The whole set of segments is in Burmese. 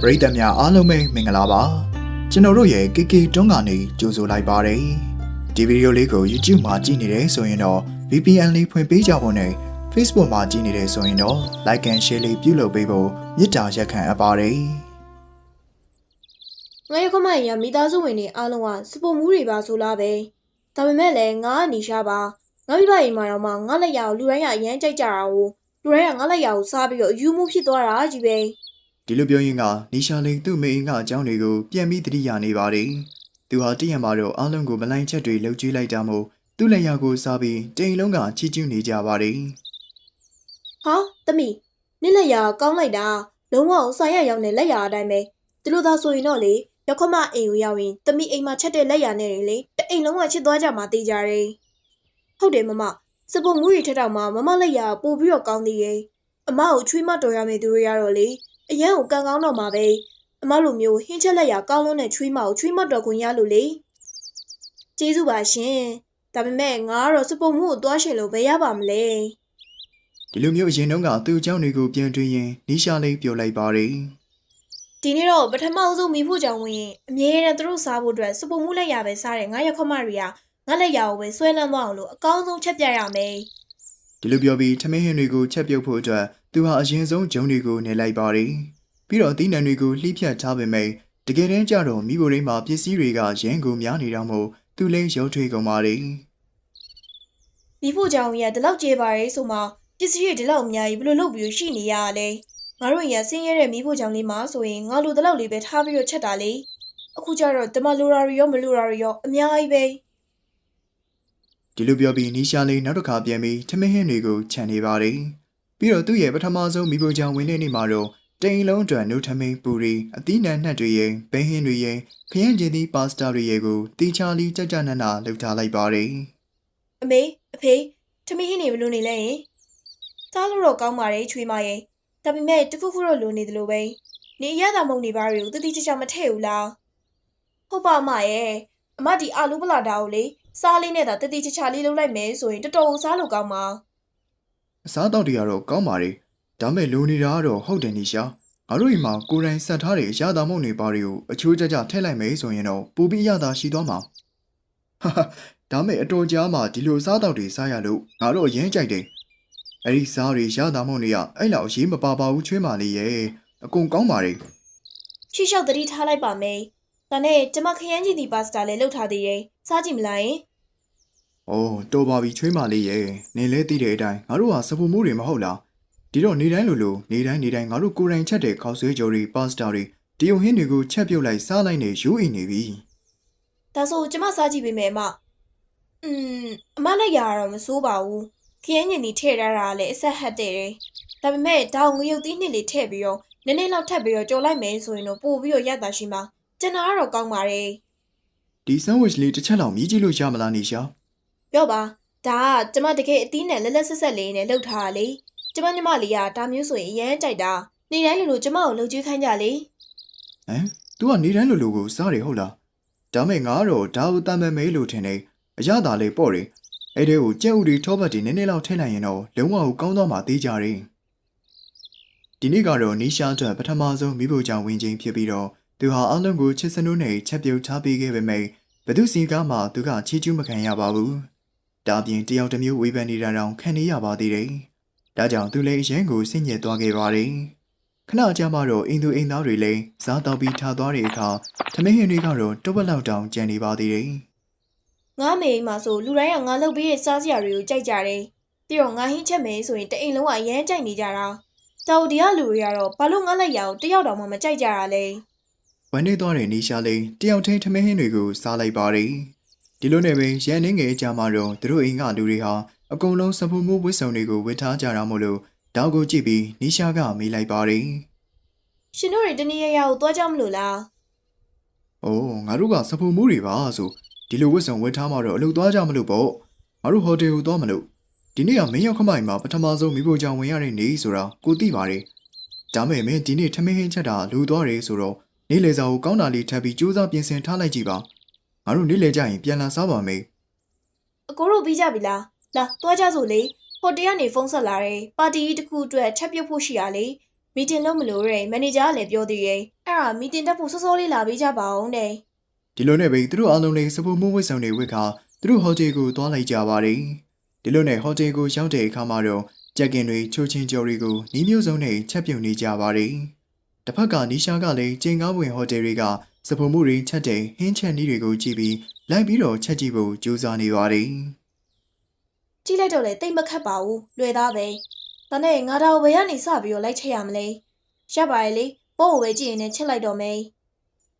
ပရိသတ်များအားလုံးပဲမင်္ဂလာပါကျွန်တော်တို့ရဲ့ KK တွန်းကနေကြိုဆိုလိုက်ပါတယ်ဒီဗီဒီယိုလေးကို YouTube မှာကြည့်နေတယ်ဆိုရင်တော့ VPN လေးဖွင့်ပေးကြဖို့နဲ့ Facebook မှာကြည့်နေတယ်ဆိုရင်တော့ Like and Share လေးပြုလုပ်ပေးဖို့မေတ္တာရက်ခံအပ်ပါတယ်ငါရခမရမိသားစုဝင်တွေအားလုံးကစပုံမူးတွေပါဆိုလားပဲဒါပေမဲ့လည်းငါကနေရှာပါငါမိဘအိမ်မှာတော့မှငါလက်ရကိုလူတိုင်းကအရန်ကြိုက်ကြတာကိုလူတိုင်းကငါလက်ရကိုစားပြီးတော့အယူမှုဖြစ်သွားတာကြီးပဲ ဒီလိုပြောရင်းကနီရှာလိန်သူ့မိအိမ်ကအကြောင်းတွေကိုပြန်ပြီးသတိရနေပါတယ်သူဟာတည့်ရမှာတော့အားလုံးကိုမလိုင်းချက်တွေလှုပ်ကြွေးလိုက်တာမို့သူ့လက်ရကိုစားပြီးတိမ်လုံးကချီးကျူးနေကြပါတယ်ဟာသမီးနင့်လက်ရကောင်းလိုက်တာလုံးဝဆိုင်ရရောက်နေလက်ရအတိုင်းပဲဒီလိုသာဆိုရင်တော့လေရခမအိမ်ကိုရောက်ရင်သမီးအိမ်မှာချက်တဲ့လက်ရနဲ့လေတအိမ်လုံးကချစ်သွားကြမှာတေးကြတယ်ဟုတ်တယ်မမစပုံမူးတွေထက်တောင်မှမမလက်ရပို့ပြီးတော့ကောင်းသေးရဲ့အမကိုချွေးမတော်ရမယ်သူတွေရတော့လေ အရန်ကိုကံကောင်းတော့မှာပဲအမလိုမျိုးဟင်းချက်လက်ရကောင်းလုံးတဲ့ချွေးမကိုချွေးမတော်ခွင့်ရလို့လေကျေးဇူးပါရှင်ဒါပေမဲ့ငါကတော့စပုံမှုကိုသွားရှင်လို့ဘယ်ရပါမလဲဒီလိုမျိုးအရင်တုန်းကသူ့အကြောင်းတွေကိုပြန်တွေးရင်နီရှာလိန်ပြောလိုက်ပါတယ်ဒီနေ့တော့ပထမအဆုံးမိဖို့ကြောင့်ဝင်ရင်အမြဲတမ်းသူတို့စားဖို့အတွက်စပုံမှုလက်ရပဲစားတယ်ငါရခမတွေကငါလက်ရကိုပဲဆွဲလန်းသွားအောင်လို့အကောင်းဆုံးချက်ပြရမယ်ဒီလိုပြောပြီးထမင်းဟင်းတွေကိုချက်ပြုတ်ဖို့အတွက် သူဟာအရင်ဆုံးဂျုံတွေကိုနေလိုက်ပါတယ်ပြီးတော့အသီးနှံတွေကိုလှိဖြတ်ထားပေမဲ့တကယ်တမ်းကျတော့မိဘရင်းမှာပစ္စည်းတွေကရန်ကိုများနေတာမို့သူလည်းရုံထွေးကုန်ပါတယ်မိဖို့ကြောင့်ရဒီလောက်ကြေးပါရဲဆိုမှပစ္စည်းတွေဒီလောက်အများကြီးဘယ်လိုလုပ်ပြီးရှိနေရလဲငါတို့ရဆင်းရဲတဲ့မိဖို့ကြောင့်လေးမှာဆိုရင်ငါလိုဒီလောက်လေးပဲထားပြီးတော့ချက်တာလေအခုကျတော့တမလိုရာရီရောမလိုရာရီရောအများကြီးပဲဒီလိုပြောပြီးနီရှာလိန်နောက်တစ်ခါပြန်ပြီးထမင်းဟင်းတွေကိုခြံနေပါတယ် ပြီးတော့သူ့ရဲ့ပထမဆုံးမိဖို့ကြောင့်ဝင်တဲ့နေ့မှာတော့တိမ်လုံးအတွက်နှုတ်ထမင်းပူရီအသီးနှံနှက်တွေရဲ့ဘဲဟင်းတွေရဲ့ခရမ်းကျင်သီးပါစတာတွေရဲ့ကိုတီချာလီကြကြနက်နာလှုပ်ထားလိုက်ပါတယ်အမေအဖေထမင်းဟင်းနေဘလို့နေလဲယင်စားလို့တော့ကောင်းပါတယ်ချွေးမရဲ့ဒါပေမဲ့တခုခုတော့လိုနေတယ်လို့ပဲနေရတာမုံနေပါရီကိုတတိချာချာမထည့်ဘူးလားဟုတ်ပါအမရဲ့အမဒီအာလူပလာတာကိုလေစားလေးနဲ့သာတတိချာချာလေးလုပ်လိုက်မယ်ဆိုရင်တော်တော်စားလို့ကောင်းပါ အစားတောက်တွေကတော့ကောင်းပါတယ်ဒါမဲ့လိုနေတာကတော့ဟုတ်တယ်နီရှာငါတို့အိမ်မှာကိုယ်တိုင်ဆက်ထားတဲ့အရာသာမုံတွေပါတွေကိုအချိုးကျကျထည့်လိုက်မယ်ဆိုရင်တော့ပူပြီးအရသာရှိသွားမှာဟာဟာဒါမဲ့အတော်ကြားမှာဒီလိုစားတောက်တွေစားရလို့ငါတို့အရင်ကြိုက်တယ်အဲ့ဒီစားတွေရသာမုံတွေကအဲ့လောက်အရေးမပါပါဘူးချွေးမလေးရဲ့အကုန်ကောင်းပါတယ်ရှေ့လျှောက်တတိထားလိုက်ပါမယ်ဒါနဲ့ကျမခရမ်းချီတီပါစတာလည်းလုပ်ထားသေးတယ်စားကြည့်မလားယင်။ အိုးတော်ပါပြီချွေးမလေးရဲ့။နေလဲသိတဲ့အတိုင်းငါတို့ဟာစပူမှုတွေမဟုတ်လား။ဒီတော့နေတိုင်းလိုလိုနေတိုင်းနေတိုင်းငါတို့ကိုယ်တိုင်ချက်တဲ့ခေါက်ဆွဲကြော်တွေပါစတာတွေတယုံဟင်းတွေကိုချက်ပြုတ်လိုက်စားလိုက်နေယူအိမ်နေပြီဒါဆိုကျမစားကြည့်ပေးမယ်အမอืมအမလည်းရတော့မစိုးပါဘူးခရမ်းညင်ဒီထည့်ထားတာလည်းအဆက်ဟတ်တဲ့တယ်ဒါပေမဲ့ဒါကိုငရုတ်သီးနှစ်လေးထည့်ပြီးတော့နည်းနည်းလောက်ထပ်ပြီးတော့ကြော်လိုက်မယ်ဆိုရင်တော့ပို့ပြီးတော့ရတာရှိမှာကျန်တာကတော့ကောင်းပါတယ်။ဒီဆန်ဝစ်လေးတစ်ချက်လောက်မြည်ကြည့်လို့ရမလားနေရှာ ပြောပါဒါကကျမတကယ်အသီးနဲ့လက်လက်ဆက်ဆက်လေးနဲ့လှုပ်ထားတာလေကျမညီမလေးကဒါမျိုးဆိုရင်အရန်ကြိုက်တာနေတိုင်းလိုလိုကျမကိုလှုပ်ကြွေးခိုင်းကြလေ။ဟမ်။ तू ကနေတိုင်းလိုလိုကိုစားတယ်ဟုတ်လား။ဒါမဲ့ငါကတော့ဒါကိုတမ်းမဲ့မဲလို့ထင်နေ။အရသာလေးပေါ့တယ်။အဲ့ဒီကိုကြက်ဥတွေထောပတ်တွေနည်းနည်းလောက်ထည့်လိုက်ရင်တော့လုံးဝကိုကောင်းသွားမှသေးကြတယ်။ဒီနေ့ကတော့နီရှာအတွက်ပထမဆုံးမိဖို့ကြောင့်ဝင်ချင်းဖြစ်ပြီးတော့သူဟာအလုံးကိုချစ်စနုနဲ့ချက်ပြုတ်ထားပေးခဲ့ပေမဲ့ဘသူစီကားမှသူကချီးကျူးမခံရပါဘူး။ ဒါပြင်တယောက်တစ်မျိုးဝေဖန်နေတာတောင်ခံနေရပါသေးတယ်။ဒါကြောင့်သူလည်းအရင်ကိုစိတ်ညစ်သွားခဲ့ပါတယ်။ခဏကြာမှတော့အင်သူအင်သားတွေလည်းစားတောက်ပြီးထားသွားတဲ့အခါသမင်းဟင်တွေကတော့တဝက်လောက်တောင်ကျန်နေပါသေးတယ်။ငါမေအိမ်မှာဆိုလူတိုင်းကငါလှုပ်ပြီးတဲ့စားစရာတွေကိုကြိုက်ကြတယ်ပြီးတော့ငါဟင်းချက်မယ်ဆိုရင်တအိမ်လုံးကအရန်ကြိုက်နေကြတာတောက်ဒီကလူတွေကတော့ဘာလို့ငါလက်ရအောင်တယောက်တောင်မှမကြိုက်ကြတာလဲဝမ်းနေသွားတဲ့နေရှာလိန်တယောက်ချင်းထမင်းဟင်းတွေကိုစားလိုက်ပါတယ်။ ဒီလိုနဲ့ပဲရန်နှင်းငယ်ကြမှာတော့သူတို့အိမ်ကလူတွေဟာအကုန်လုံးစပူမှုဝစ်စုံတွေကိုဝတ်ထားကြတာမို့လို့တောက်ကိုကြည့်ပြီးနေရှာကမေးလိုက်ပါတယ်ရှင်တို့တွေတနေ့ရရကိုသွားကြမလို့လား။အိုးငါတို့ကစပူမှုတွေပါဆိုဒီလိုဝစ်စုံဝတ်ထားမှတော့အလုပ်သွားကြမလို့ပေါ့။ငါတို့ဟိုတယ်ကိုသွားမလို့ဒီနေ့ကမင်းရောက်ခမိုင်မှာပထမဆုံးမိဖို့ကြောင့်ဝင်ရတဲ့နေ့ဆိုတာကိုသိပါတယ်။ဒါမဲ့မင်းဒီနေ့ထမင်းဟင်းချက်တာလူသွားတယ်ဆိုတော့နေ့လေစာကိုကောင်းတာလေးထပ်ပြီးစူးစမ်းပြင်ဆင်ထားလိုက်ကြည့်ပါ။ ငါတို့နေ့လေကြရင်ပြန်လာစားပါမယ်။အကိုတို့ပြီးကြပြီလားလာသွားကြစို့လေဟိုတယ်ကနေဖုန်းဆက်လာတယ်ပါတီကြီးတစ်ခုအတွက်ချက်ပြုတ်ဖို့ရှိရလေမီတင်လို့မလို့တဲ့မန်နေဂျာကလည်းပြောသေးရဲ့အဲ့ဒါမီတင်တက်ဖို့စောစောလေးလာပေးကြပါအောင်တဲ့ဒီလိုနဲ့ပဲသူတို့အားလုံးလည်းစပူမှုဝစ်ဆောင်တွေဝစ်ခါသူတို့ဟိုတယ်ကိုသွားလိုက်ကြပါတယ်ဒီလိုနဲ့ဟိုတယ်ကိုရောက်တဲ့အခါမှာတော့ကြက်ကင်တွေချိုချင်းကြော်တွေကိုနီးမျိုးစုံနဲ့ချက်ပြုတ်နေကြပါတယ်တစ်ဖက်ကနီရှာကလည်းကျင်းကားဝင်ဟိုတယ်တွေက စပူမှုတွေချက်တဲ့ဟင်းချက်နီးတွေကိုကြည့်ပြီးလိုက်ပြီးတော့ချက်ကြည့်ဖို့ကြိုးစားနေပါတယ်ကြည့်လိုက်တော့လေတိတ်မခတ်ပါဘူးလွယ်သားပဲဒါနဲ့ငါတော့ဘယ်ကနေစပြီးတော့လိုက်ချက်ရမလဲရပ်ပါရဲ့လေပို့ကိုပဲကြည့်ရင်လည်းချက်လိုက်တော့မယ်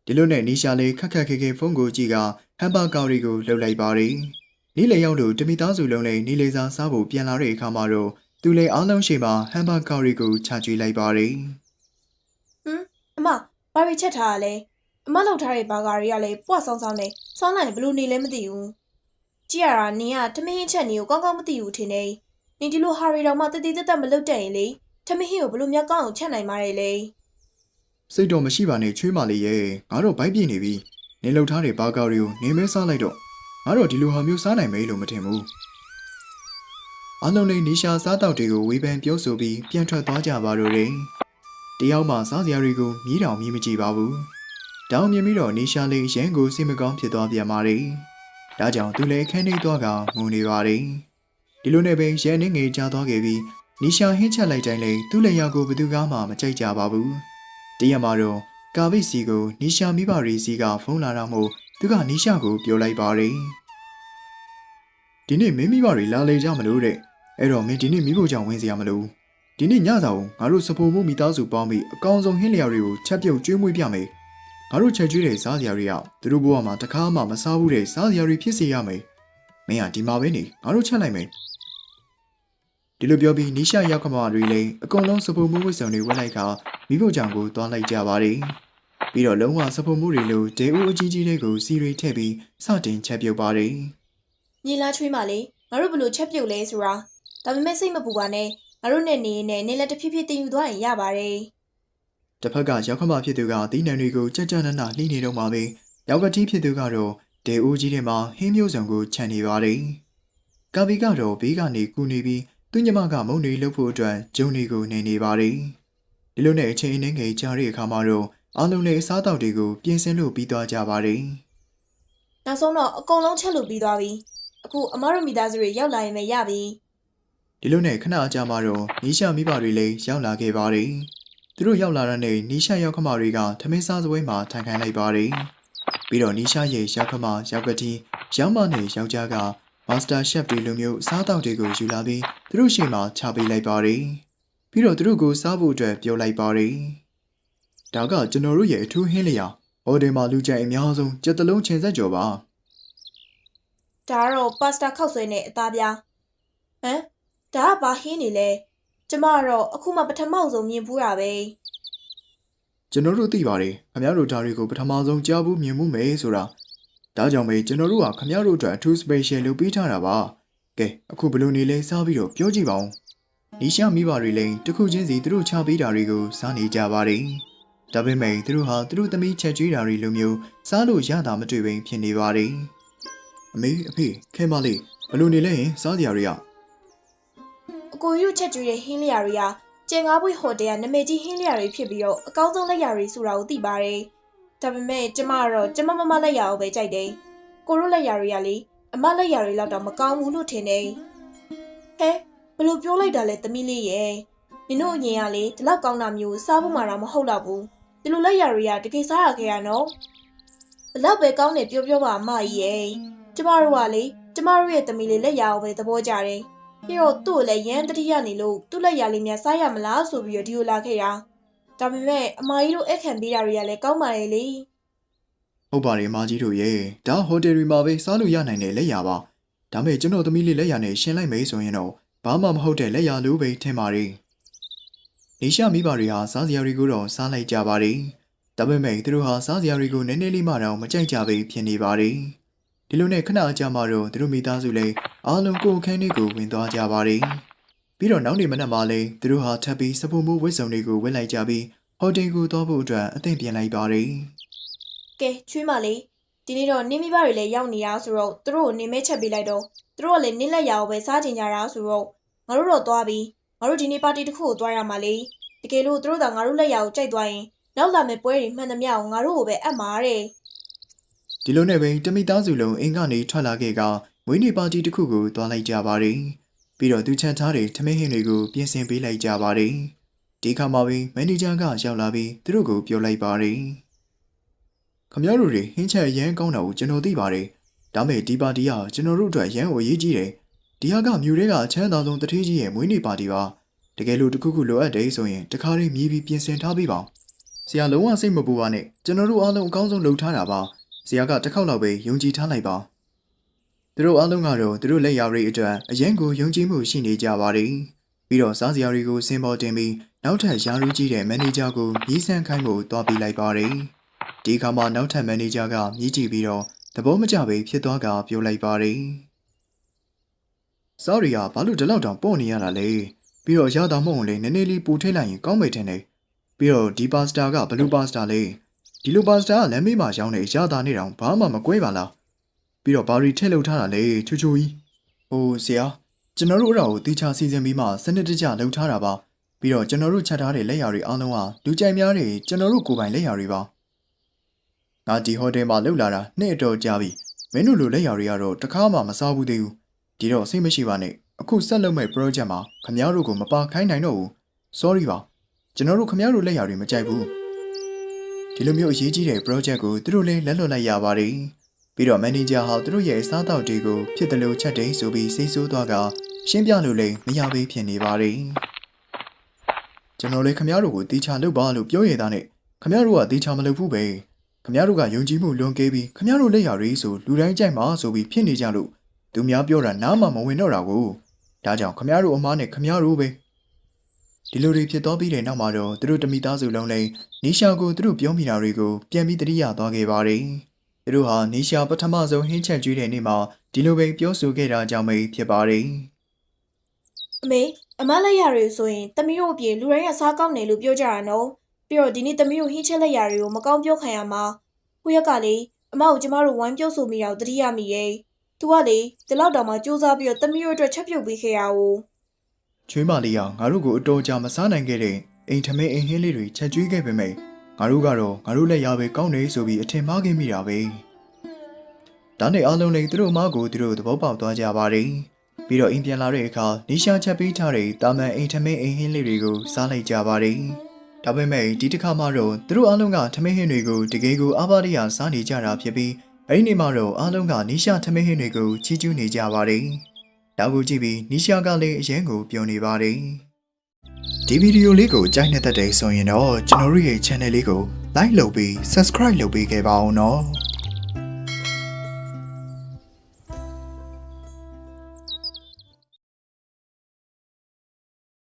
ဒီလိုနဲ့နီရှာလေးခက်ခက်ခဲခဲဖုန်းကိုကြည့်ကဟမ်ဘာဂါရီကိုလှုပ်လိုက်ပါတယ်နီးလေရောက်လို့တမိသားစုလုံးလေးနီးလေစာစားဖို့ပြန်လာတဲ့အခါမှာတော့သူလည်းအားလုံးရှိမှဟမ်ဘာဂါရီကိုချကြွေးလိုက်ပါတယ်အမဘာရီချက်ထားရလဲ အမလောက်ထားတဲ့ဘာဂါတွေကလည်းပွားဆောင်းဆောင်းနဲ့ဆောင်းလိုက်ဘလို့နေလဲမသိဘူးကြည့်ရတာနင်ကထမင်းဟင်းချက်နေကိုကောင်းကောင်းမသိဘူးထင်နေနင်ဒီလိုဟာရီတော်မှတတိတက်တက်မလုပ်တတ်ရင်လေထမင်းဟင်းကိုဘလို့များကောင်းအောင်ချက်နိုင်မှာလေစိတ်တော်မရှိပါနဲ့ချွေးမလေးရဲ့ငါတော့ဘိုက်ပြည့်နေပြီနင်လှုပ်ထားတဲ့ဘာဂါရီကိုနေမဲစားလိုက်တော့ငါတော့ဒီလိုဟာမျိုးစားနိုင်မယ်လို့မထင်ဘူးအလုံးလေးနီရှာစားတောက်တွေကိုဝေဖန်ပြောဆိုပြီးပြန်ထွက်သွားကြပါတော့တယ်တယောက်မှစားစရာတွေကိုမြည်တောင်မြည်မကြည့်ပါဘူး တောင်မြင်ပြီးတော့နီရှာလေးရန်ကိုစိတ်မကောင်းဖြစ်သွားပြန်ပါတယ်ဒါကြောင့်သူလည်းခန်းနေသွားကငုံနေပါတယ်ဒီလိုနဲ့ပဲရန်နေငယ်ကြသွားခဲ့ပြီးနီရှာဟင်းချက်လိုက်တိုင်းလေသူ့လက်ရောက်ကိုဘယ်သူကမှမကြိုက်ကြပါဘူးတရက်မှာတော့ကာဗိစီကိုနီရှာမိဘရီစီကဖုန်းလာတော့မို့သူကနီရှာကိုပြောလိုက်ပါတယ်ဒီနေ့မင်းမိဘတွေလာလေကြမလို့တဲ့အဲ့တော့မင်းဒီနေ့မိဖို့ကြောင့်ဝင်စရာမလိုဒီနေ့ညစာကိုငါတို့စဖို့မှုမိသားစုပေါင်းပြီးအကောင်ဆုံးဟင်းလျာတွေကိုချက်ပြုတ်ကျွေးမွေးပြမယ် ငါတို့ချက်ကျွေးတဲ့စားစရာတွေကသူတို့ဘဝမှာတစ်ခါမှမစားဘူးတဲ့စားစရာတွေဖြစ်စေရမယ်မင်းကဒီမှာပဲနေငါတို့ချက်လိုက်မယ်ဒီလိုပြောပြီးနီရှာရောက်ခမတွေလည်းအကုန်လုံးစဖို့မှုဝတ်စုံတွေဝတ်လိုက်ကမိဖို့ကြောင့်ကိုသွားလိုက်ကြပါတယ်ပြီးတော့လုံးဝစဖို့မှုတွေလိုဒေဦးအကြီးကြီးလေးကိုစီရီထည့်ပြီးစတင်ချက်ပြုတ်ပါတယ်ညီလာချွေးမလေးငါတို့ဘလို့ချက်ပြုတ်လဲဆိုတာဒါပေမဲ့စိတ်မပူပါနဲ့ငါတို့နဲ့နေရင်နဲ့နင်းလည်းတစ်ဖြည်းဖြည်းတင်ယူသွားရင်ရပါတယ် တစ်ဖက်ကရောက်ခမဖြစ်သူကတီးနှံတွေကိုကြက်ကြနနလှိနေတော့မှပဲရောက်ကတိဖြစ်သူကတော့ဒေဦးကြီးထဲမှာဟင်းမျိုးစုံကိုခြံနေပါတယ်ကာဘီကတော့ဘေးကနေကူနေပြီးသူညမကမုံတွေလှုပ်ဖို့အတွက်ဂျုံတွေကိုနေနေပါတယ်ဒီလိုနဲ့အချိန်အနည်းငယ်ကြာတဲ့အခါမှာတော့အားလုံးလည်းအစားအသောက်တွေကိုပြင်ဆင်လို့ပြီးသွားကြပါတယ်နောက်ဆုံးတော့အကုန်လုံးချက်လို့ပြီးသွားပြီအခုအမတို့မိသားစုတွေရောက်လာရင်ပဲရပြီဒီလိုနဲ့ခဏအကြာမှာတော့နီးရှာမိဘတွေလည်းရောက်လာခဲ့ပါတယ် သူတို့ရောက်လာတဲ့နေ့နီးရှာရောက်ခမတွေကထမင်းစားစပွဲမှာထိုင်ခိုင်းလိုက်ပါတယ်ပြီးတော့နီးရှာရဲ့ရောက်ခမရောက်ကတိရောက်မနဲ့ယောက်ျားကမာစတာရှက်တွေလိုမျိုးစားတောက်တွေကိုယူလာပြီးသူတို့ရှေ့မှာချပေးလိုက်ပါတယ်ပြီးတော့သူတို့ကိုစားဖို့အတွက်ပြောလိုက်ပါတယ်ဒါကကျွန်တော်တို့ရဲ့အထူးဟင်းလျာဟိုတယ်မှာလူကြိုက်အများဆုံးကြက်တလုံးချင်ဆက်ကြော်ပါဒါကတော့ပါစတာခောက်ဆွဲနဲ့အသားပြားဟမ်ဒါကဘာဟင်းနေလဲ ကျမကတော့အခုမှပထမဆုံးမြင်ဖူးတာပဲကျွန်တော်တို့သိပါတယ်ခင်ဗျားတို့ဒါတွေကိုပထမဆုံးကြားဘူးမြင်မှုမယ်ဆိုတာဒါကြောင့်ပဲကျွန်တော်တို့ကခင်ဗျားတို့အတွက်အထူး special လုပ်ပေးထားတာပါကဲအခုဘယ်လိုနေလဲစားပြီးတော့ပြောကြည့်ပါဦးနီရှာမိဘတွေလည်းတစ်ခုချင်းစီသူတို့ချပေးတာတွေကိုစားနေကြပါတယ်ဒါပေမဲ့သူတို့ဟာသူတို့သမီးချက်ကျွေးတာတွေလိုမျိုးစားလို့ရတာမတွေ့ဘဲဖြစ်နေပါတယ်အမေအဖေခဲမလေးဘယ်လိုနေလဲရင်စားစရာတွေကအ ကိုကြီးတို့ချက်ကျွေးတဲ့ဟင်းလျာတွေကကျင်ကားပွေဟိုတယ်ကနာမည်ကြီးဟင်းလျာတွေဖြစ်ပြီးတော့အကောင်းဆုံးလက်ရာတွေဆိုတာကိုသိပါတယ်ဒါပေမဲ့ကျမကတော့ကျမမမလက်ရာကိုပဲကြိုက်တယ်ကိုတို့လက်ရာတွေကလေအမလက်ရာတွေလောက်တော့မကောင်းဘူးလို့ထင်တယ်ဟဲဘယ်လိုပြောလိုက်တာလဲသမီးလေးရဲ့နင်တို့အရင်ကလေဒီလောက်ကောင်းတာမျိုးစားဖို့မှတော့မဟုတ်တော့ဘူးဒီလိုလက်ရာတွေကတကယ်စားရခဲ့ရနော်ဘလောက်ပဲကောင်းတယ်ပြောပြောပါအမကြီးရဲ့ကျမတို့ကလေကျမတို့ရဲ့သမီးလေးလက်ရာကိုပဲသဘောကျတယ် ပြီးတော့သူ့ကိုလည်းရမ်းတတိယနေလို့သူ့လက်ရလေးများစားရမလားဆိုပြီးတော့ဒီကိုလာခဲ့တာဒါပေမဲ့အမကြီးတို့အခန့်ပေးတာတွေကလည်းကောင်းပါလေလေဟုတ်ပါတယ်မာကြီးတို့ရဲ့ဒါဟိုတယ်တွေမှာပဲစားလို့ရနိုင်တဲ့လက်ရပါဒါမဲ့ကျွန်တော်သမီးလေးလက်ရနဲ့ရှင်းလိုက်မယ်ဆိုရင်တော့ဘာမှမဟုတ်တဲ့လက်ရလိုပဲထင်ပါတယ်နေရှာမိဘတွေဟာစားစရာတွေကိုတော့စားလိုက်ကြပါတယ်ဒါပေမဲ့သူတို့ဟာစားစရာတွေကိုနည်းနည်းလေးမှတော့မကြိုက်ကြပဲဖြစ်နေပါတယ် ဒီလိုနဲ့ခဏအကြာမှတော့သူတို့မိသားစုလည်းအားလုံးကိုယ်အခန်းလေးကိုဝင်သွားကြပါတယ်ပြီးတော့နောက်နေ့မနက်မှလည်းသူတို့ဟာထပ်ပြီးစပူမှုဝတ်စုံတွေကိုဝတ်လိုက်ကြပြီးဟိုတယ်ကိုသွားဖို့အတွက်အသင့်ပြင်လိုက်ပါတယ်ကဲချွေးမလေးဒီနေ့တော့နင်းမိဘတွေလည်းရောက်နေတာဆိုတော့သူတို့ကိုနင်းမဲချက်ပေးလိုက်တော့သူတို့ကလည်းနင်းလက်ရကိုပဲစားကြင်ကြတာဆိုတော့ငါတို့တော့သွားပြီငါတို့ဒီနေ့ပါတီတစ်ခုကိုသွားရမှာလေဒီတကယ်လို့သူတို့ကငါတို့လက်ရာကိုကြိုက်သွားရင်နောက်လာမယ့်ပွဲတွေမှန်သမျှကိုငါတို့ကိုပဲအပ်မှာတဲ့ ဒီလိုနဲ့ပဲတမိသားစုလုံးအိမ်ကနေထွက်လာခဲ့ကမွေးနေ့ပါတီတစ်ခုကိုတွားလိုက်ကြပါတယ်ပြီးတော့သူချန်ထားတဲ့ထမင်းဟင်းတွေကိုပြင်ဆင်ပေးလိုက်ကြပါတယ်ဒီခါမှာပဲမန်နေဂျာကရောက်လာပြီးသူတို့ကိုပြောလိုက်ပါတယ်ခမရတို့တွေဟင်းချက်ရမ်းကောင်းတာကိုကျွန်တော်သိပါတယ်ဒါမဲ့ဒီပါတီကကျွန်တော်တို့အတွက်ရမ်းကိုအရေးကြီးတယ်ဒီဟာကမြို့ထဲကအချမ်းသာဆုံးတထေးကြီးရဲ့မွေးနေ့ပါတီပါတကယ်လို့တစ်ခုခုလိုအပ်တယ်ဆိုရင်တခါလေးမြည်ပြီးပြင်ဆင်ထားပေးပါဆရာလုံးဝစိတ်မပူပါနဲ့ကျွန်တော်တို့အားလုံးအကောင်းဆုံးလုပ်ထားတာပါ ဆရာကတစ်ခေါက်လောက်ပဲယုံကြည်ထားလိုက်ပါသူတို့အားလုံးကတော့သူတို့လက်ရာတွေအတွက်အရင်ကိုယုံကြည်မှုရှိနေကြပါတယ်ပြီးတော့စားစရာတွေကိုစင်ပေါ်တင်ပြီးနောက်ထပ်ယာရူးကြီးတဲ့မန်နေဂျာကိုမြည်ဆန်းခိုင်းဖို့တွားပေးလိုက်ပါတယ်ဒီခါမှာနောက်ထပ်မန်နေဂျာကမြည်ကြည့်ပြီးတော့သဘောမကျပဲဖြစ်သွားကပြောလိုက်ပါတယ်ဆော်ရီကဘာလို့ဒီလောက်တောင်ပေါ့နေရတာလဲပြီးတော့ရတာမဟုတ်ရင်လည်းနည်းနည်းလေးပူထိလိုက်ရင်ကောင်းမယ်ထင်တယ်ပြီးတော့ဒီပါစတာကဘလူးပါစတာလေ ဒီလိုပါစတာကလမ်းမေးမှာရောင်းနေရတာနေတောင်ဘာမှမကွဲပါလားပြီးတော့ဘာရီထည့်လုပ်ထားတာလေချူချူကြီးဟိုဆရာကျွန်တော်တို့အဲ့ဒါကိုတေချာစီစဉ်ပြီးမှစနစ်တကျလုပ်ထားတာပါပြီးတော့ကျွန်တော်တို့ချက်ထားတဲ့လက်ရာတွေအားလုံးကလူကြိုက်များတဲ့ကျွန်တော်တို့ကိုယ်ပိုင်လက်ရာတွေပါငါဒီဟိုတယ်မှာလုပ်လာတာနှစ်အတော်ကြာပြီမင်းတို့လိုလက်ရာတွေကတော့တစ်ခါမှမစားဘူးသေးဘူးဒီတော့စိတ်မရှိပါနဲ့အခုဆက်လုပ်မဲ့ project မှာခမ ्या တို့ကိုမပါခိုင်းနိုင်တော့ဘူး sorry ပါကျွန်တော်တို့ခမ ्या တို့လက်ရာတွေမကြိုက်ဘူး ဒီလိုမျိုးအရေးကြီးတဲ့ project ကိုသူတို့လည်းလက်လွတ်လိုက်ရပါတယ်။ပြီးတော့ manager ဟာသူတို့ရဲ့စားတောက်တွေကိုဖြစ်တယ်လို့ချက်တယ်ဆိုပြီးစိတ်ဆိုးသွားကရှင်းပြလို့လည်းမရဘေးဖြစ်နေပါတယ်။ကျွန်တော်လည်းခမရတို့ကိုတေချာလုပ်ပါလို့ပြောရတာနဲ့ခမရတို့ကတေချာမလုပ်ဘူးပဲ။ခမရတို့ကယုံကြည်မှုလွန်ကဲပြီးခမရတို့လက်ရာတွေဆိုလူတိုင်းကြိုက်မှာဆိုပြီးဖြစ်နေကြလို့သူများပြောတာနားမှမဝင်တော့တာကိုဒါကြောင့်ခမရတို့အမားနဲ့ခမရတို့ပဲ ဒီလိုတွေဖြစ်သွားပြီးတဲ့နောက်မှာတော့သူတို့တမိသားစုလုံးလည်းနီရှာကိုသူတို့ပြောမိတာတွေကိုပြန်ပြီးတတိယသွားခဲ့ပါတယ်။သူတို့ဟာနီရှာပထမဆုံးဟင်းချက်ကျွေးတဲ့နေ့မှာဒီလိုပဲပြောဆိုခဲ့တာကြောင့်ပဲဖြစ်ပါတယ်အမေအမလက်ရာတွေဆိုရင်သမီးတို့အပြင်လူတိုင်းကစားကောင်းတယ်လို့ပြောကြတာနော်ပြီးတော့ဒီနေ့သမီးတို့ဟင်းချက်လက်ရာတွေကိုမကောင်းပြောခံရမှာဟိုရက်ကလေအမကိုကျမတို့ဝိုင်းပြောဆိုမိတာကိုတတိယမိရဲ့သူကလေဒီလောက်တောင်မှစူးစမ်းပြီးတော့သမီးတို့အတွက်ချက်ပြုတ်ပေးခဲ့ရအောင်။ ချွေးမလေးကငါတို့ကိုအတော်ကြာမစားနိုင်ခဲ့တဲ့အိမ်ထမင်းအိမ်ဟင်းလေးတွေချက်ကျွေးခဲ့ပေမဲ့ငါတို့ကတော့ငါတို့လက်ရပဲကောင်းတယ်ဆိုပြီးအထင်မှားခဲ့မိတာပဲ။ဒါနဲ့အားလုံးလည်းသူတို့အမကိုသူတို့သဘောပေါက်သွားကြပါတယ်။ပြီးတော့အိမ်ပြန်လာတဲ့အခါနီရှာချက်ပေးထားတဲ့တာမန်အိမ်ထမင်းအိမ်ဟင်းလေးတွေကိုစားလိုက်ကြပါတယ်။ဒါပေမဲ့ဒီတစ်ခါမှတော့သူတို့အားလုံးကထမင်းဟင်းတွေကိုတကယ်ကိုအာဘာရိယာစားနေကြတာဖြစ်ပြီးအဲ့ဒီနေ့မှတော့အားလုံးကနီရှာထမင်းဟင်းတွေကိုချီးကျူးနေကြပါတယ်။ ဒါကိုကြည့်ပြီးနီရှာကလည်းအရင်ကိုပြောနေပါတယ်။ဒီဗီဒီယိုလေးကိုကြိုက်နေတဲ့တဲ့ဆိုရင်တော့ကျွန်တော်တို့ရဲ့ channel လေးကို like လုပ်ပြီး subscribe လုပ်ပေးခဲ့ပါအောင်နော်။